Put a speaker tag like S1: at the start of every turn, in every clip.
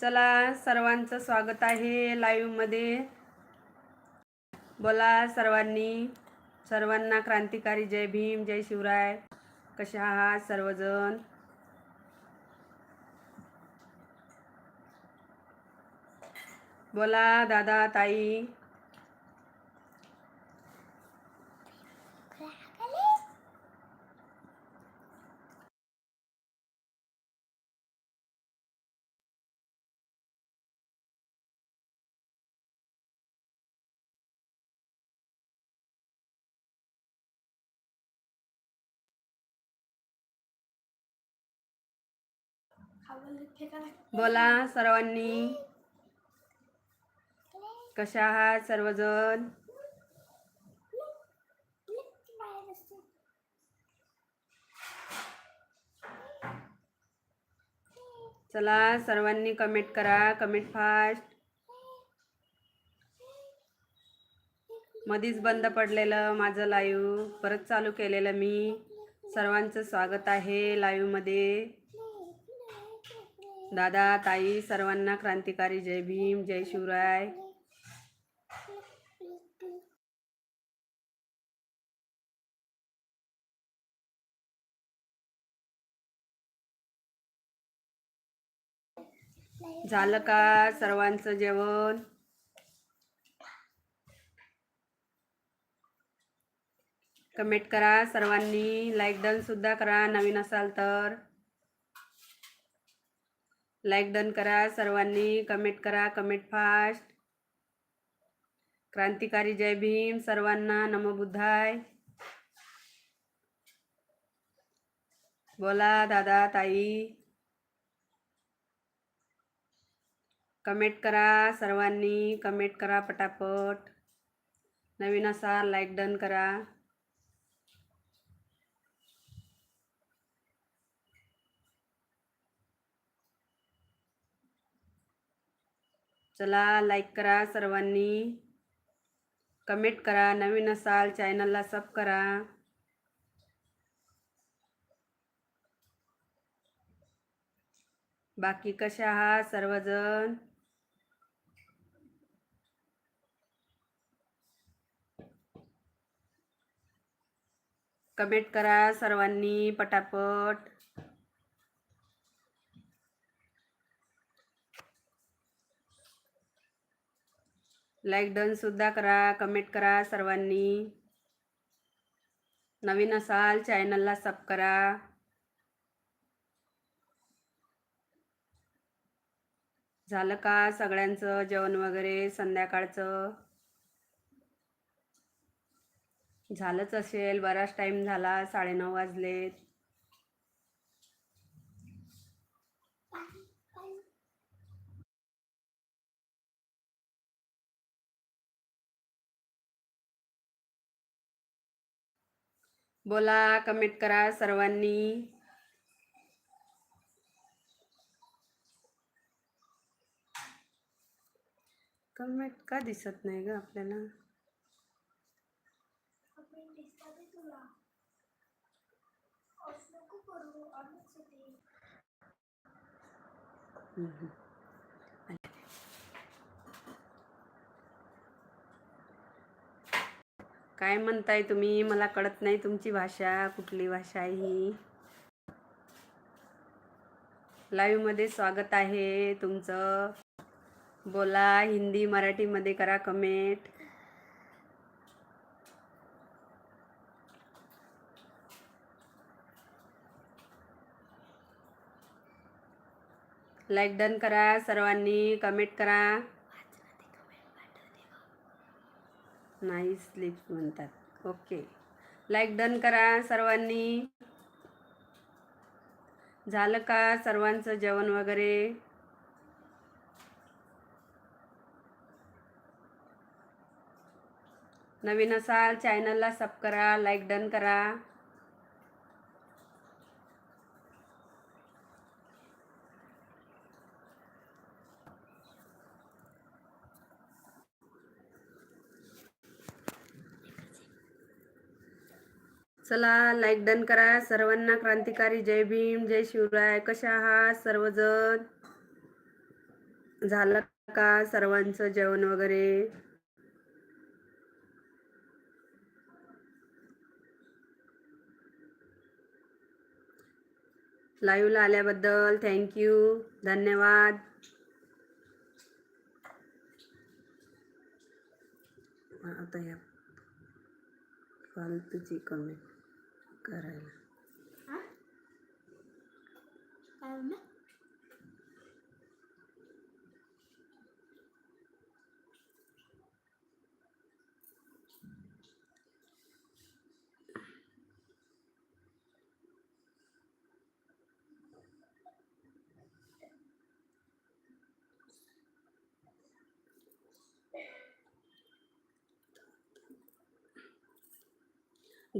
S1: चला सर्वांचं स्वागत आहे लाईव्हमध्ये बोला सर्वांनी. सर्वांना क्रांतिकारी जय भीम जय शिवराय. कसे आहात सर्वजण? बोला दादा ताई. बोला सर्वांनी. कशा आहात सर्वजण? चला सर्वांनी कमेंट करा. कमेंट फास्ट मधीच बंद पडलेलं माझं लाईव्ह परत चालू केलेलं मी. सर्वांचं स्वागत आहे लाईव्हमध्ये दादा ताई सर्वांना क्रांतिकारी जय भीम जय शिवराय. झालं का सर्वांचं जेवण? कमेंट करा सर्वांनी लाईक डन सुद्धा करा नवीन असाल तर. लाईक डन करा सर्वांनी कमेंट करा कमेंट फास्ट क्रांतिकारी जय भीम सर्वांना नमबुद्धाय बोला दादा ताई. कमेंट करा सर्वांनी कमेंट करा पटापट. नवीन असाल लाईक डन करा. चला लाईक करा सर्वांनी. कमेंट करा नवीन असाल चॅनलला सब करा. बाकी कशा आहात सर्वजण? कमेंट करा सर्वांनी पटापट. लाईक डनसुद्धा करा कमेंट करा सर्वांनी. नवीन असाल चॅनलला सब करा. झालं का सगळ्यांचं जेवण वगैरे संध्याकाळचं? झालंच असेल बराच टाईम झाला साडेनऊ वाजलेत. बोला कमेंट करा सर्वांनी कमेंट का दिसत नाही ग आपल्याला हम्म. काय म्हणताय तुम्ही? मला कळत नाही तुमची भाषा कुठली भाषा आहे ही. लाईव्हमध्ये स्वागत आहे तुमचं. बोला हिंदी मराठीमध्ये करा कमेंट लाईक डन करा सर्वांनी कमेंट करा. नाही स्लिप म्हणतात. ओके. लाईक डन करा सर्वांनी. झालं का सर्वांचं जेवण वगैरे? नवीन असाल चॅनलला सब करा लाईक डन करा. चला लाईक डन करा. सर्वांना क्रांतिकारी. जय भीम जय शिवराय. कशा आहात सर्वजण? झालं का सर्वांचं जेवण वगैरे? लाईव्हला आल्याबद्दल थँक्यू धन्यवाद. आता या फालतूची कमेंट करायला.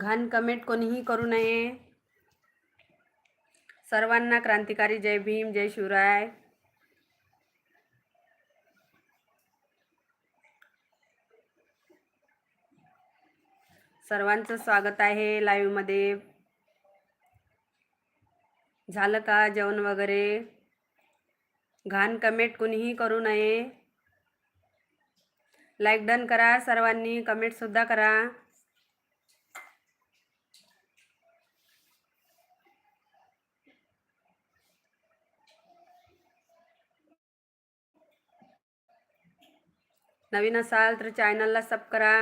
S1: घाण कमेंट कोणीही करू नये. सर्वांना क्रांतिकारी जय भीम जय शिवराय. सर्वांचं स्वागत आहे लाईव्हमध्ये झालं का जेवण वगैरे? घाण कमेंट कुणीही करू नये. लाईक डन करा सर्वांनी कमेंटसुद्धा करा. नवीन असाल तर चॅनलला सब करा.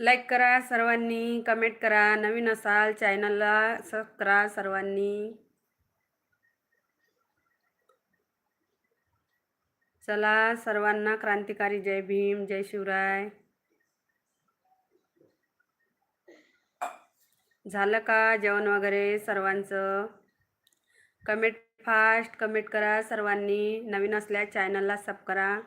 S1: लाईक करा सर्वांनी कमेंट करा नवीन असाल चॅनलला सब करा सर्वांनी. चला सर्वांना क्रांतिकारी जय भीम जय शिवराय. झालं का जेवण वगैरे सर्वांचं? कमेंट फास्ट कमेंट करा सर्वांनी. नवीन असल्या चॅनलला सब करा.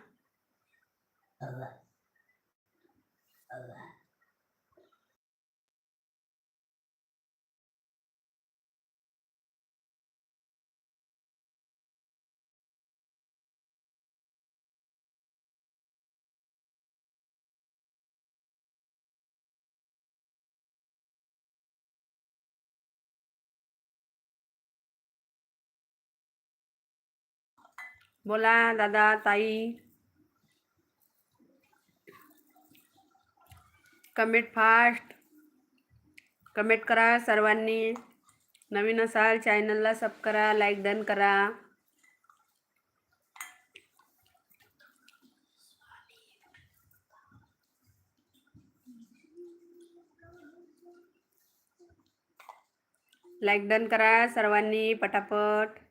S1: बोला दादा ताई. Comment fast. कमेंट करा सर्वांनी. नवीन असाल चॅनलला सब करा लाईक डन करा. लाईक डन करा सर्वांनी पटापट.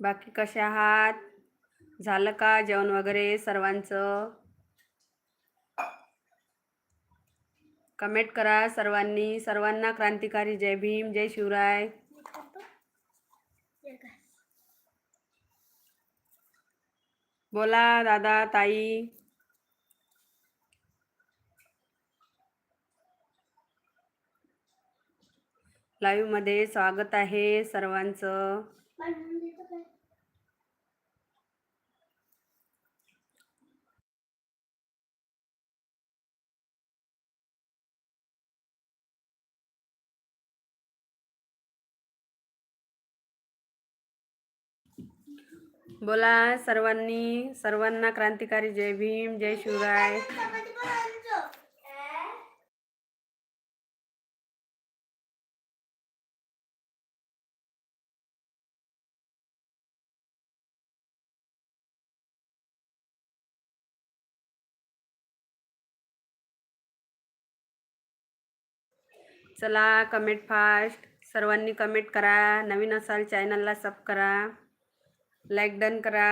S1: बाकी कसे आहात? झालं का जेवण वगैरे सर्वांचं? कमेंट करा सर्वांनी. सर्वांना क्रांतिकारी जय भीम जय शिवराय. बोला दादा ताई. लाईव्हमध्ये स्वागत आहे सर्वांचं. बोला सर्वांनी सर्वांना क्रांतिकारी जय भीम जय शिवराय. चला कमेंट फास्ट सर्वांनी कमेंट करा. नवीन असाल चॅनलला सब करा. लाईक डन करा.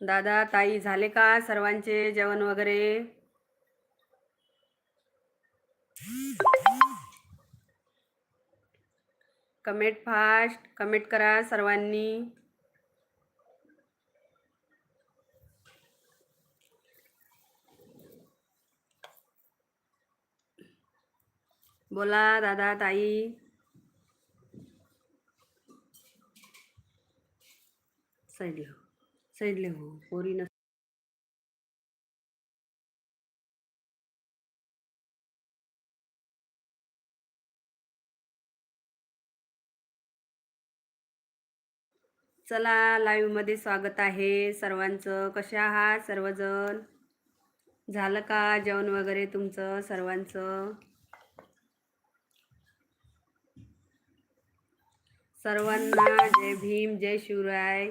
S1: दादा ताई झाले का सर्वांचे जेवण वगैरे? कमेंट फास्ट कमेंट करा सर्वांनी. बोला दादा ताई. साईडला हो साईडला हो पोरी नस चला लाईव्हमध्ये स्वागत आहे सर्वांचं. कसे आहात सर्वजण? झालं का जेवण वगैरे तुमचं सर्वांचं? सर्वांना जय भीम जय शिवराय.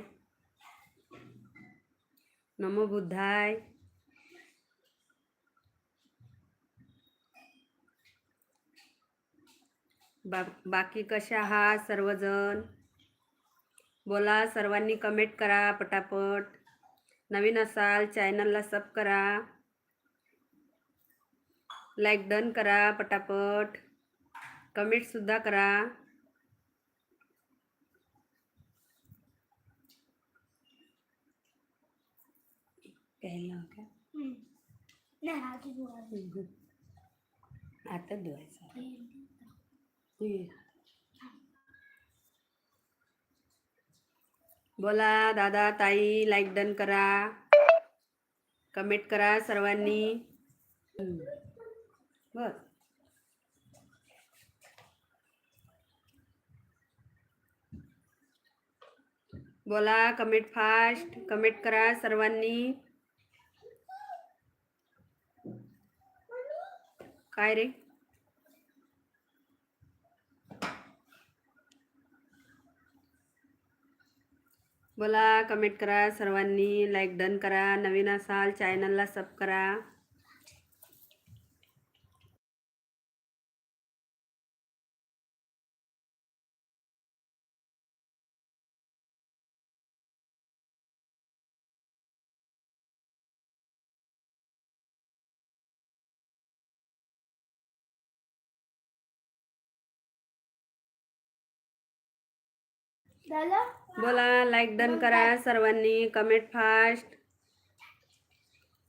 S1: नमो बुद्धाय. बा बाकी कशा आहात सर्वजण? बोला सर्वांनी कमेंट करा पटापट. नवीन असाल चॅनलला सब करा. लाईक डन करा पटापट. कमेंटसुद्धा करा. प्यायला का. आता धुवायचं. बोला दादा ताई लाईक डन करा. कमेंट करा सर्वांनी. बर. बोला कमेंट फास्ट कमेंट करा सर्वांनी. काय रे? बोला कमेंट करा सर्वांनी लाईक डन करा नवीन असाल चॅनलला सब करा. बोला लाईक डन करा सर्वांनी कमेंट फास्ट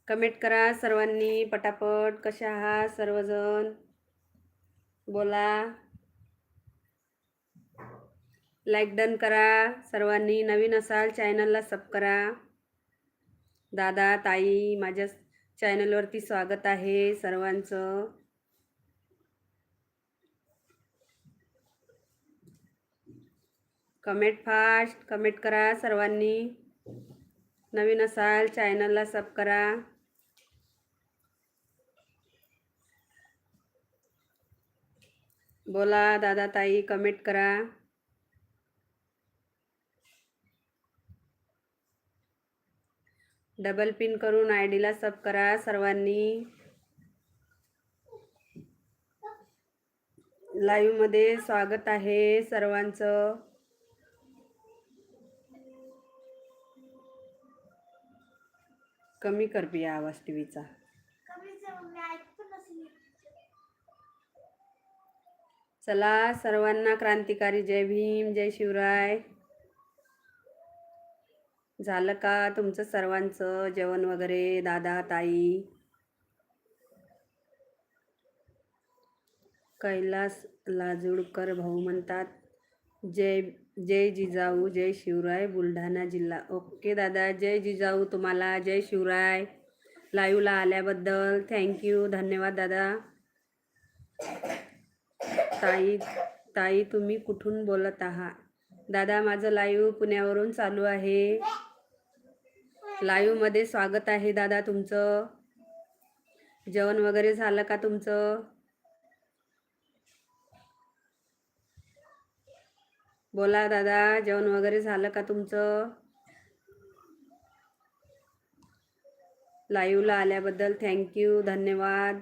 S1: कमेंट करा सर्वांनी पटापट. कशा आहात सर्वजण? बोला. लाईक डन करा सर्वांनी. नवीन असाल चॅनलला सब करा. दादा ताई माझ्या चॅनलवरती स्वागत आहे सर्वांचं. कमेंट फास्ट कमेंट करा सर्वांनी. नवीन असाल चॅनलला सब करा. बोला दादा ताई कमेंट करा. डबल पिन करून आय डीला सब करा सर्वांनी. लाईव्हमध्ये स्वागत आहे सर्वांचं. कमी कर पिया आवाज
S2: ऐकतो नसेल
S1: चला सर्वांना क्रांतिकारी जय भीम जय शिवराय. झालं का तुमचं सर्वांचं जेवण वगैरे दादा ताई? कैलास लाजूडकर भाऊ म्हणतात जय जय जिजाऊ जय शिवराय बुलढाणा जिल्हा. ओके दादा जय जिजाऊ तुम्हाला जय शिवराय. लाईव्हला आल्याबद्दल थँक्यू धन्यवाद दादा. ताई ताई तुम्ही कुठून बोलत आहात? दादा माझं लाईव्ह पुण्यावरून चालू आहे. लाईव्हमध्ये स्वागत आहे दादा तुमचं. जेवण वगैरे झालं का तुमचं? बोला दादा जेवण वगैरे झालं का तुमचं? लाईव्हला आल्याबद्दल थँक्यू धन्यवाद.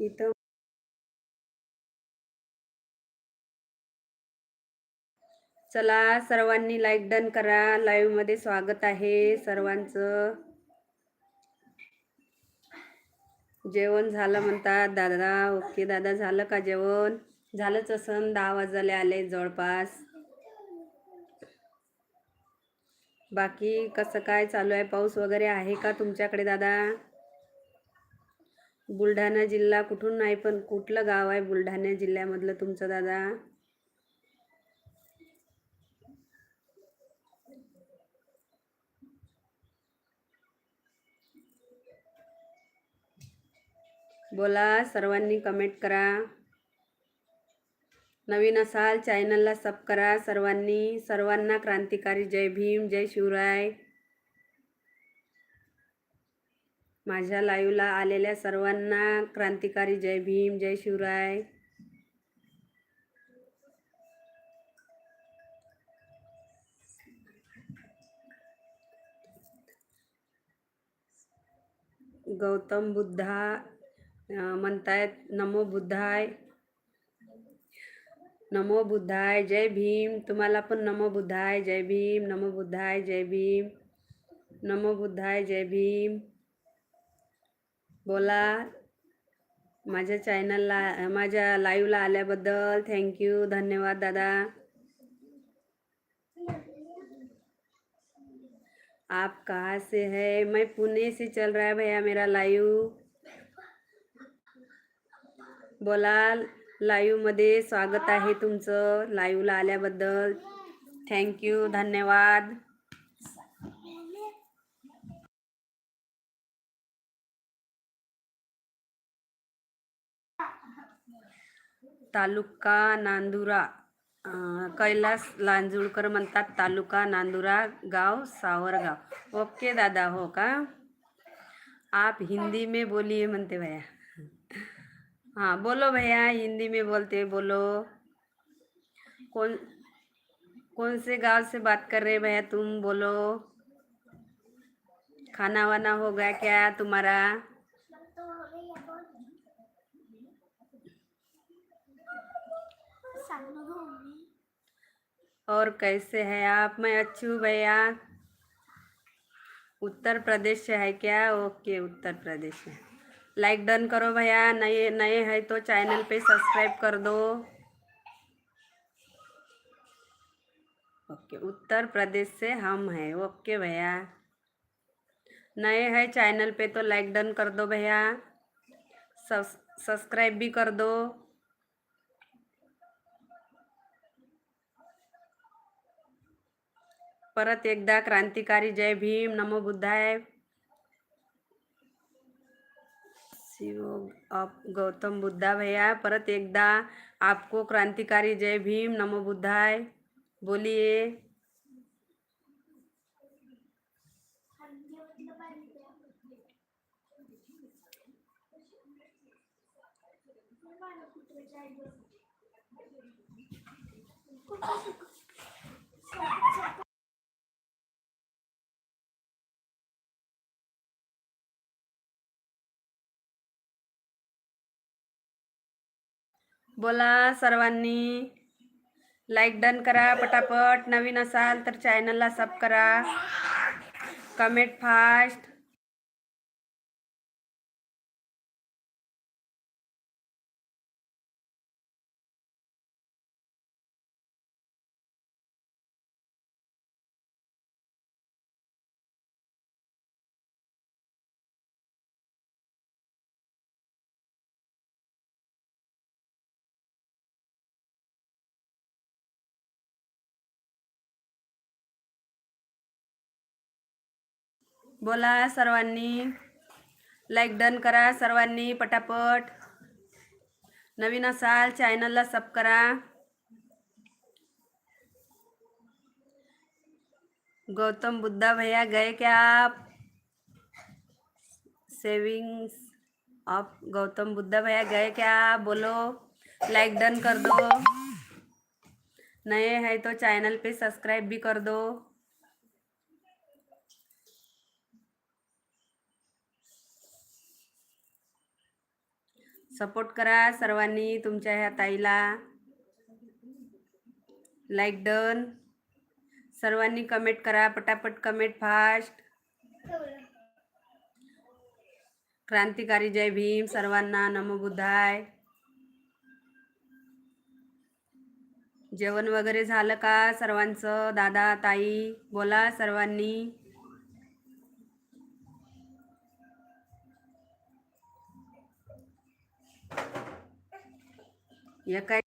S1: इथं चला सर्वांनी लाईक डन करा. लाईव्हमध्ये स्वागत आहे सर्वांचं. जेवण झालं म्हणतात दादा. ओके दादा झालं का जेवण? झालंच असं दहा वाजले आले जवळपास. बाकी कसं काय चालू आहे? पाऊस वगैरे आहे का तुमच्याकडे दादा? बुलढाणा जिल्हा कुठून नाही पण कुठलं गाव आहे बुलढाणा जिल्ह्यामधलं तुमचं दादा? बोला सर्वांनी कमेंट करा. नवीन असाल चॅनलला सब करा सर्वांनी. सर्वांना क्रांतिकारी जय भीम जय शिवराय. माझ्या लाईव्हला आलेल्या सर्वांना क्रांतिकारी जय भीम जय शिवराय. गौतम बुद्धा म्हणतायत, नमो बुद्धाय नमो बुद्धाय, जय भीम. तुम्हाला पण नमो बुद्धाय, जय भीम, नमो बुद्धाय, जय भीम, नमो बुद्धाय, जय भीम. बोला, माझ्या चॅनलला, माझ्या लाईव्हला आल्याबद्दल थँक्यू धन्यवाद दादा. आप कहाँ से है? मैं पुणे से चल रहा है भैया मेरा लाईव बोला लाईव्हमध्ये स्वागत आहे तुमचं लाईव्हला आल्याबद्दल. थँक्यू धन्यवाद. तालुका नांदुरा कैलास लांजुळकर म्हणतात तालुका नांदुरा गाव सावरगाव. ओके दादा हो का? आप हिंदी में बोलिए म्हणते भैया. हाँ बोलो भैया, हिंदी में बोलते बोलो। कौन कौन से गाँव से बात कर रहे भैया तुम, बोलो। खाना वाना हो गया क्या तुम्हारा?
S2: हो
S1: और कैसे है आप? मैं अच्छी हूँ भैया। उत्तर प्रदेश से है क्या? ओके, उत्तर प्रदेश से। लाइक डन करो भैया, नए नए हैं तो चैनल पे सब्सक्राइब कर दो। ओके, उत्तर प्रदेश से हम हैं। ओके भैया। नए हैं चैनल पे तो लाइक डन कर दो भैया। सब्सक्राइब भी कर दो। परत एकदा क्रांतिकारी, जय भीम, नमो बुद्धाय। शिव गौतम बुद्धा भैया परत एकदा आपको क्रांतिकारी जय भीम नमो बुद्धाय बोलिए। बोला सर्वांनी. लाईक डन करा पटापट. नवीन असाल तर चॅनलला सब करा. कमेंट फास्ट बोला सर्वांनी. लाईक डन करा सर्वांनी पटापट. नवीन असाल चॅनलला सब करा. गौतम बुद्धा भैया गए क्या आप? सेविंग्स ऑफ़ गौतम बुद्धा भैया गए क्या आप? बोलो. लाइक डन कर दो. नए हैं तो चैनल पे सब्सक्राइब भी कर दो. सपोर्ट करा सर्वांनी तुमच्या ह्या ताईला. लाईक डन सर्वांनी कमेंट करा पटापट कमेंट फास्ट क्रांतिकारी जय भीम सर्वांना नमो बुद्धाय. जेवण वगैरे झालं का सर्वांचं? दादा ताई बोला सर्वांनी. एका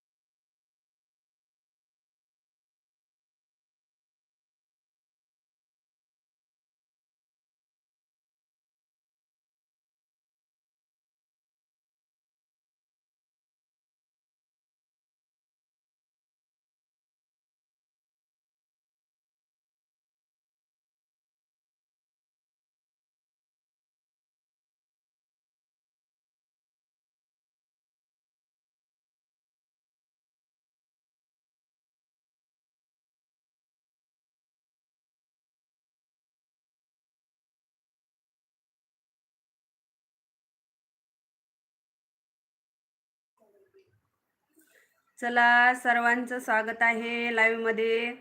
S1: चला सर्वांचं स्वागत आहे लाईव्हमध्ये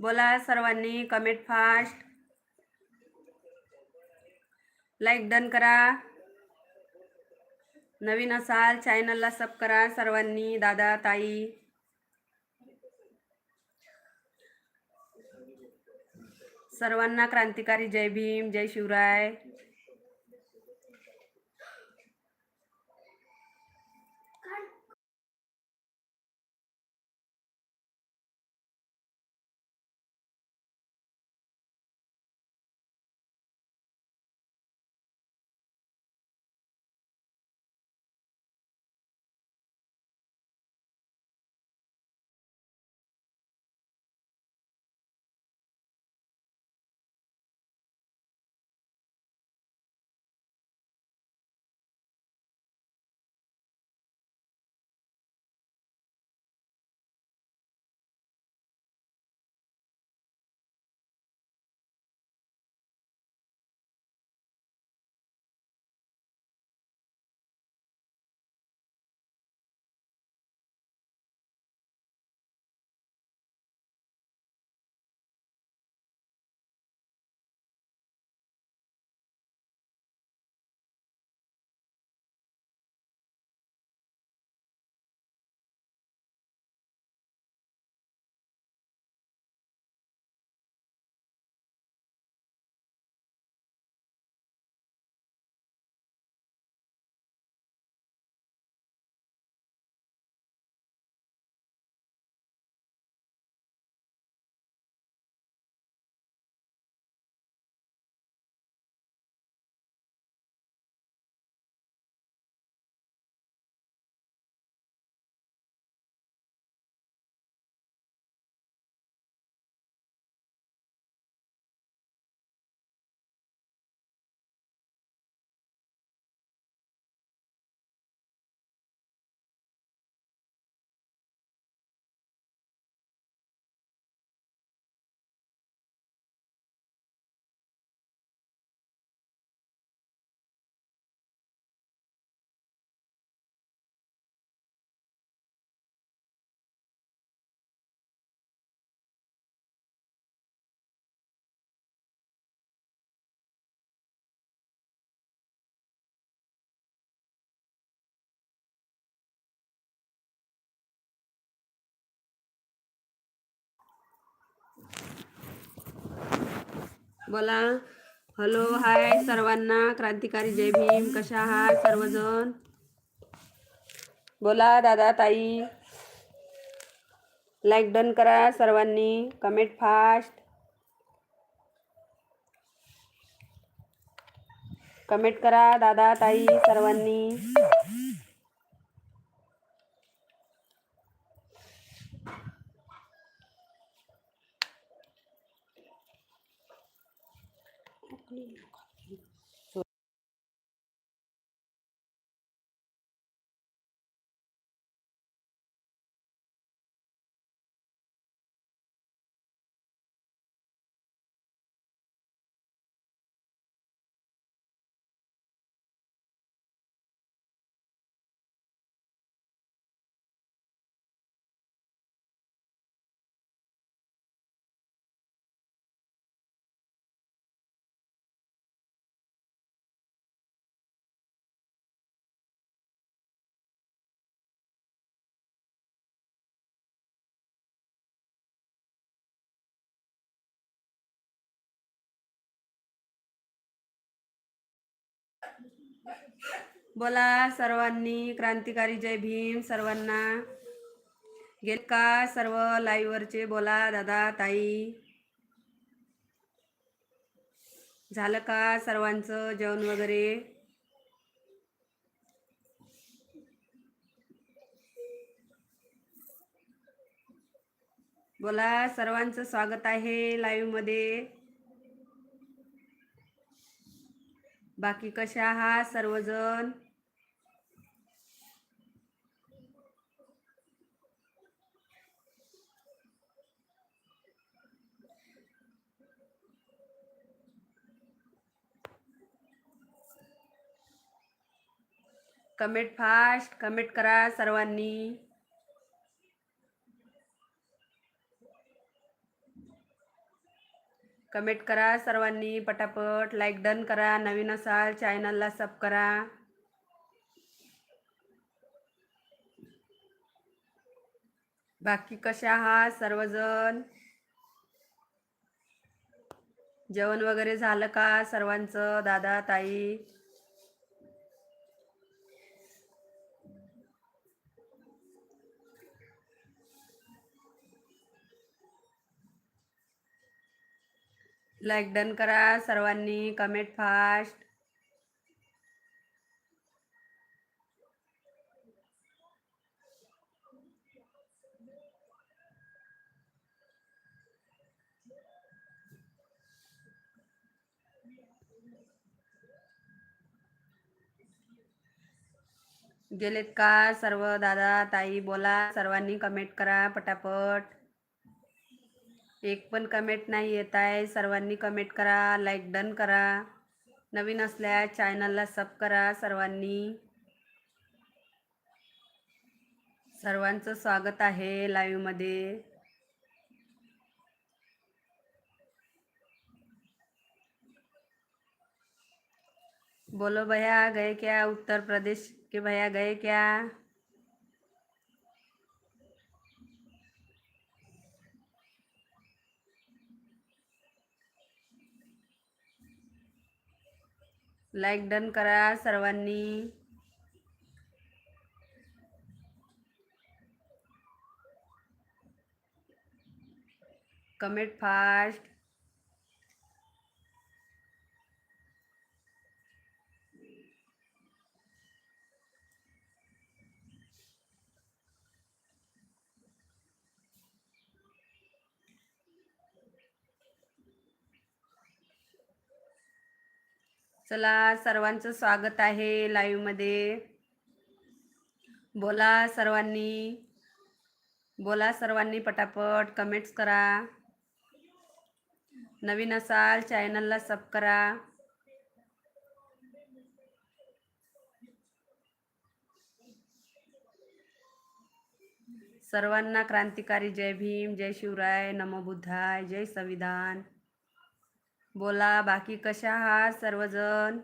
S1: बोला सर्वांनी कमेंट फास्ट लाईक डन करा. नवीन असाल चॅनलला सब करा सर्वांनी दादा ताई. सर्वांना क्रांतिकारी जय भीम जय शिवराय. बोला. हॅलो हाय सर्वांना. क्रांतिकारी जय भीम. कशा आहात सर्वजण? बोला दादा ताई. लाईक डन करा सर्वांनी. कमेंट फास्ट कमेंट करा दादा ताई सर्वांनी. बोला सर्वांनी. क्रांतिकारी जय भीम सर्वांना. गेल का सर्व लाईव्हवरचे बोला दादा ताई. झालं का सर्वांचं जेवण वगैरे? बोला सर्वांचं स्वागत आहे लाईव्हमध्ये बाकी कशा आहात सर्वजण? कमेंट फास्ट कमेंट करा सर्वांनी. कमेंट करा सर्वांनी पटापट. लाईक डन करा. नवीन असाल चॅनलला सब करा. बाकी कशा आहात सर्वजण? जेवण वगैरे झालं का सर्वांचं? दादा ताई? लाईक डन करा, सर्वांनी कमेंट फास्ट गेलेत का सर्व दादा, ताई, बोला, सर्वांनी कमेंट करा, पटापट. एक पण कमेंट नाही येत आहे. सर्वांनी कमेंट करा लाईक डन करा. नवीन असल्यास चॅनलला सब करा सर्वांनी. सर्वांचं स्वागत आहे लाईव्हमध्ये बोलो भैया गए क्या उत्तर प्रदेश के भैया गए क्या? लाईक डन करा सर्वांनी. Comment fast. चला सर्वांचं स्वागत आहे लाईव्हमध्ये बोला सर्वांनी. बोला सर्वांनी पटापट कमेंट्स करा. नवीन असाल चॅनलला सब करा. सर्वांना क्रांतिकारी जय भीम जय शिवराय नमो बुद्धाय जय संविधान. बोला बाकी कशा आहात सर्वजण?